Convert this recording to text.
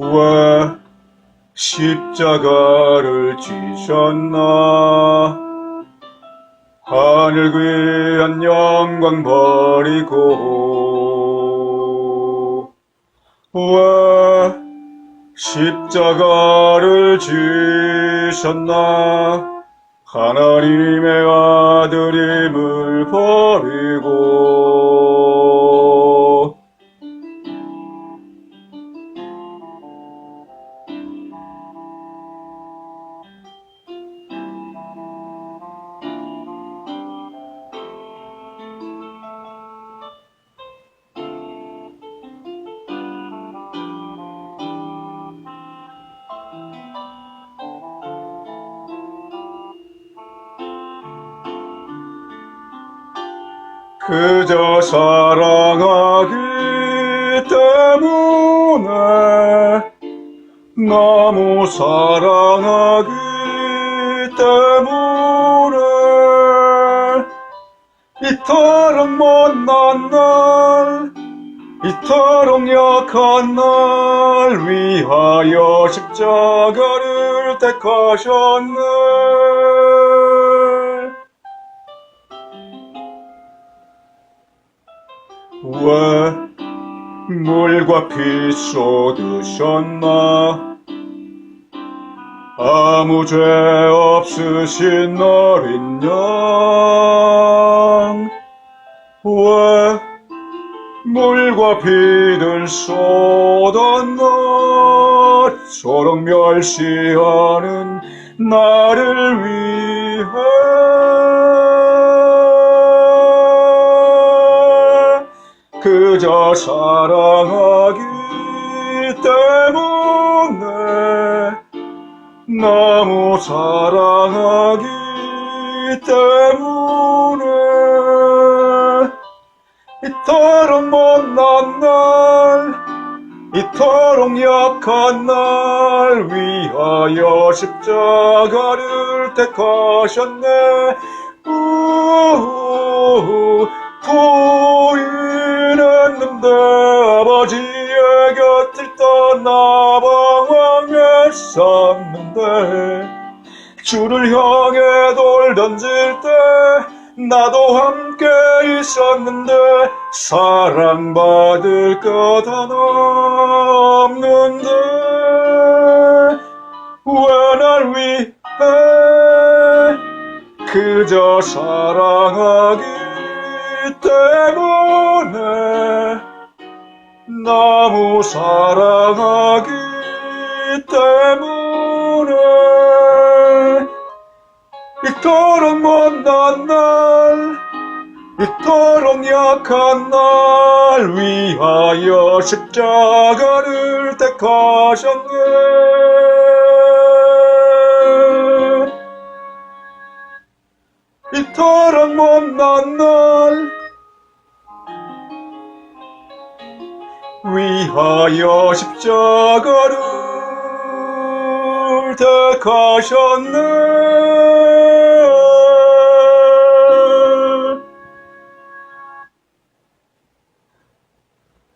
왜 십자가를 지셨나? 하늘 귀한 영광 버리고 왜 십자가를 지셨나? 하나님의 아들임을 버리고 그저 사랑하기 때문에 너무 사랑하기 때문에 이토록 못난 날 이토록 약한 날 위하여 십자가를 택하셨네 왜 물과 피 쏟으셨나? 아무 죄 없으신 어린 양 왜 물과 피를 쏟았나? 저런 멸시하는 나를 위해 그저 사랑하기 때문에 너무 사랑하기 때문에 이토록 못난 날 이토록 약한 날 위하여 십자가를 택하셨네. 우우 부인 주를 향해 돌 던질 때 나도 함께 있었는데 사랑받을 것 하나 없는데 왜 날 위해 그저 사랑하기 때문에 너무 사랑하기 때문에 이토록 못난 날 이토록 약한 날 위하여 십자가를 택하셨네. 이토록 못난 날 위하여 십자가를 택하셨네